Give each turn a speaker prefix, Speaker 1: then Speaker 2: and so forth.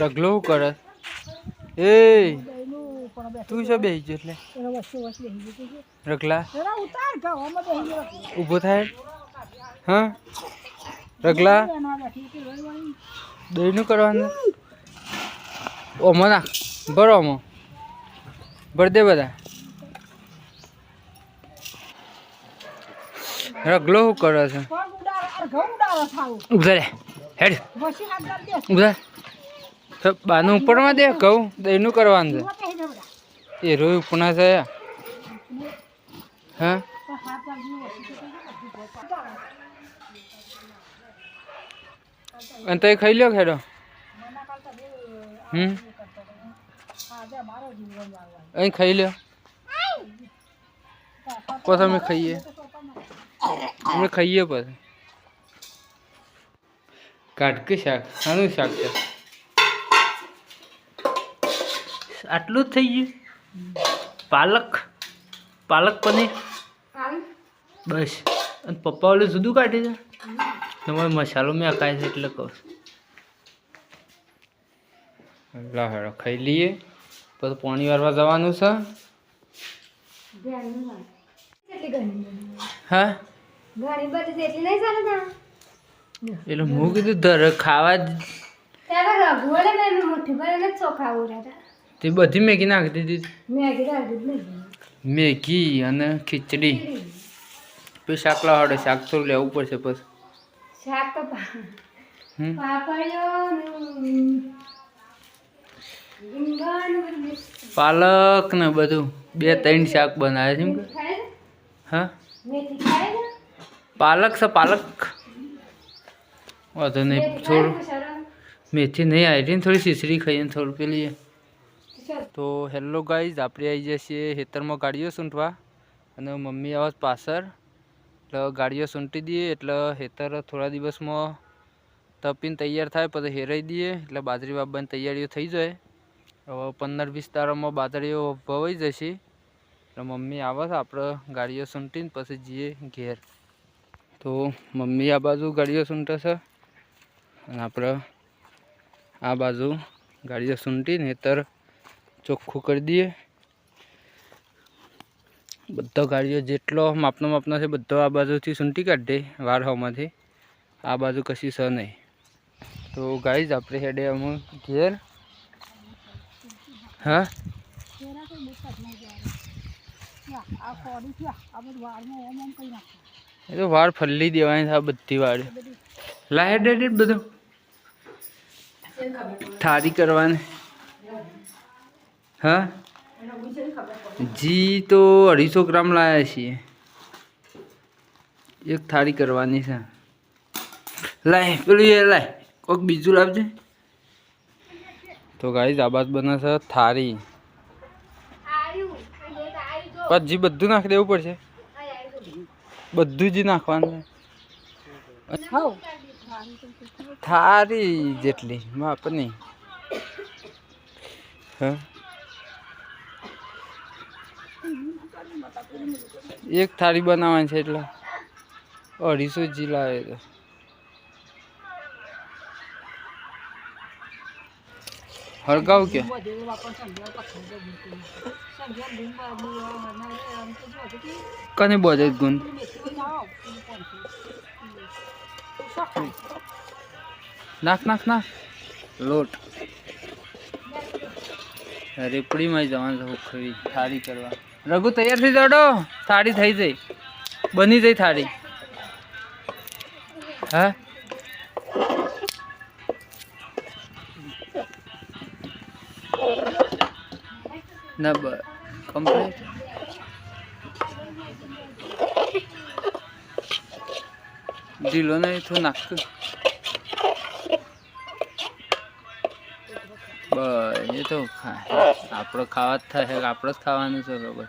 Speaker 1: રગલો કરે. એ તું છે બેસી ગયો એટલે? રગલા ઊભો થાય? હા? રગલા દહીંનું કરવાનું? ઓમો ના ભરો ઓમો. ભર દે બધા. રગલો શું કરે છે?
Speaker 2: પગ ઉડાડો, આ ઘઉં ઉડાડો થાવું.
Speaker 1: ઊભા રે. હેડ. ઊભા તો બાનું ઉપરમાં દે, કહું કરવાનું
Speaker 2: બેસી જાઓ બધા.
Speaker 1: છે. એ રોય ઉપના છે. હા?
Speaker 2: તો
Speaker 1: અને તો ખાઈ લ્યો ખેડો. હમ. અહીં ખાઈ લ્યો. પછી અમે ખાઈએ. અમે ખાઈએ પછી. કાટકી શાક શાનું શાક છે. આટલું જ થઈ ગયું? પાલક? પાલક પનીર? બસ. અને પપ્પા ઓલું જુદું કાઢી છે તમારે મસાલો મેં અકાય છે એટલે કહું લા હેડો ખાઈ લઈએ. પછી પાણી વારવા જવાનું છે? હા?
Speaker 3: એટલી
Speaker 1: હું કીધું ધર ખાવા જ
Speaker 3: ત્યારે ચોખા
Speaker 1: તે બધી મેગી નાખી દીધી
Speaker 3: મેગી
Speaker 1: અને ખીચડી. પછી શાક લાવડે શાક તો લેવું પડશે પછી.
Speaker 3: શાક તો
Speaker 1: પાલક ને બધું. બે ત્રણ શાક બનાવે છે? હા? પાલક છે પાલક. વાંધો નહીં થોડું મેથી નહીં આવી થોડી ખીચડી ખાઈને થોડું પેલી. તો હેલો ગાઈઝ, આપણે આવી જઈએ છીએ ખેતરમાં ગાડીઓ સૂંટવા અને મમ્મી આવે પાછળ. એટલે ગાડીઓ સૂંટી દઈએ, એટલે ખેતર થોડા દિવસમાં તપીને તૈયાર થાય, પછી હેરાઈ દઈએ, એટલે બાજરી વાવવાની તૈયારીઓ થઈ જાય. હવે પંદર વીસ તારામાં બાજરીઓ ભવાઈ જશે. એટલે મમ્મી આવે આપણે ગાડીઓ સૂંટીને પછી જઈએ ઘેર. તો મમ્મી આ બાજુ ગાડીઓ સૂંટે છે અને આપણે આ બાજુ ગાડીઓ સૂંટીને હેતર ચોખ્ખું કરી દઈએ. બધો ગાડીઓ જેટલો માપનો માપનો છે, બધો આ બાજુથી સૂંટી કાઢે વારહોમાંથી આ બાજુ કશી સ નહીં. તો ગાઈઝ, આપણે હેડે અમુક ઘેર. હા. એ તો વાર ફલ્લી દેવાની આ બધી વાર લા બધું. થારી કરવાની. હા? જી તો અઢીસો ગ્રામ લાયા છીએ. એક થાળી કરવાની છે. લાય પેલું એ લાય કોઈક બીજું લાવજે. તો ગાઈઝ આ બાદ બને છે થાળી. પછી બધું નાખી દેવું પડશે. બધું જ નાખવાનું
Speaker 2: છે.
Speaker 1: થારી જેટલી માપ નહીં હા? એક થાળી બનાવવાની છે એટલે અઢીસો જી લાવે તો હળગાવ કે? કને બધે
Speaker 2: ખાય?
Speaker 1: નાખ નાખ નાખ. લોટ. રેપડીમાં જવાનું ઉખડી થાળી કરવા. રઘુ, તૈયાર થઈ જાડો થાળી થઈ જઈ. બની જઈ થાળી. હા? ના, બ કમ્પ્લીટ ઢીલો નહીં થોડું નાખ એ તો આપણે ખાવા જ થાય આપણે જ ખાવાનું છે બરાબર